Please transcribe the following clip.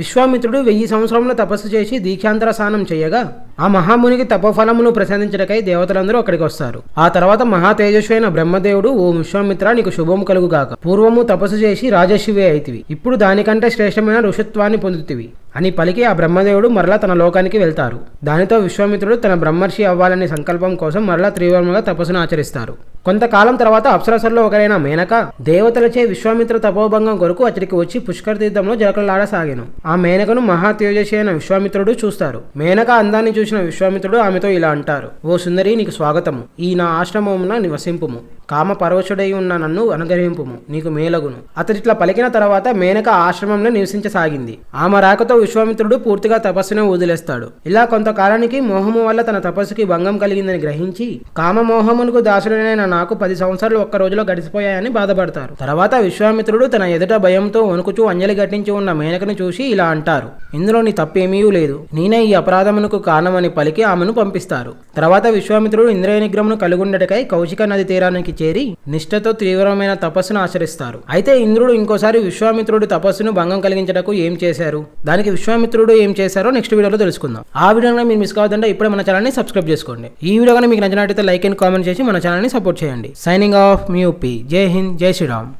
విశ్వామిత్రుడు వెయ్యి సంవత్సరంలో తపస్సు చేసి దీక్షాంతర స్నానం చేయగా ఆ మహామునికి తపఫలమును ప్రసాదించడకై దేవతలందరూ అక్కడికి వస్తారు. ఆ తర్వాత మహా తేజస్వైన బ్రహ్మదేవుడు ఓ విశ్వామిత్ర నీకు శుభం కలుగుగాక పూర్వము తపస్సు చేసి రాజశివే అయితివి. ఇప్పుడు దానికంటే శ్రేష్టమైన ఋషత్వాన్ని పొందుతివి. అని పలికి ఆ బ్రహ్మదేవుడు మరలా తన లోకానికి వెళ్తారు. దానితో విశ్వామిత్రుడు తన బ్రహ్మర్షి అవ్వాలనే సంకల్పం కోసం మరలా త్రివర్మగా తపస్సును ఆచరిస్తారు. కొంతకాలం తర్వాత అప్సరసల్లో ఒకరైన మేనక దేవతలచే విశ్వామిత్ర తపోభంగం కొరకు అతడికి వచ్చి పుష్కర తీర్థంలో జలకలాడసాగాను ఆ మేనకను మహాతేజస్వి అయిన విశ్వామిత్రుడు చూస్తారు. మేనక అందాన్ని చూసిన విశ్వామిత్రుడు ఆమెతో ఇలా అంటారు. ఓ సుందరి నీకు స్వాగతము. ఈ నా ఆశ్రమమున నివసింపుము. కామ పరవశుడై ఉన్న నన్ను అనుగ్రహింపుము. నీకు మేలగును. అతడిట్లా పలికిన తర్వాత మేనక ఆశ్రమంలో నివసించసాగింది. ఆమె రాకతో విశ్వామిత్రుడు పూర్తిగా తపస్సును వదిలేస్తాడు. ఇలా కొంతకాలానికి మోహము వల్ల తన తపస్సుకి భంగం కలిగిందని గ్రహించి కామమోహమునకు దాసుడైన నాకు పది సంవత్సరాలు ఒక్క రోజులో గడిచిపోయాయని బాధపడతారు. తర్వాత విశ్వామిత్రుడు తన ఎదుట భయంతో వణుకుచూ అంజలి ఘటించి ఉన్న మేనకను చూసి ఇలా అంటారు ఇందులో నీ తప్పేమీ లేదు. నేనే ఈ అపరాధమునకు కారణమని పలికి ఆమెను పంపిస్తారు. తర్వాత విశ్వామిత్రుడు ఇంద్రియ నిగ్రహమును కలుగుండటకై కౌశిక నది తీరానికి చేరి నిష్ఠతో తీవ్రమైన తపస్సును ఆచరిస్తారు. అయితే ఇంద్రుడు ఇంకోసారి విశ్వామిత్రుడు తపస్సును భంగం కలిగించటకు ఏం చేశారు? దానికి విశ్వామిత్రుడు ఏం చేశారో నెక్స్ట్ వీడియోలో తెలుసుకుందాం. ఆ వీడియో మీరు మిస్ కావద్దంటే ఇప్పుడే మన ఛానల్ని సబ్స్క్రైబ్ చేసుకోండి. ఈ వీడియో కానీ మీకు నచ్చినట్టయితే లైక్ అండ్ కామెంట్ చేసి మన ఛానల్ని సపోర్ట్ చేయండి. సైనింగ్ ఆఫ్ మీ ఉప్పి జై హింద్ జై శ్రీరామ్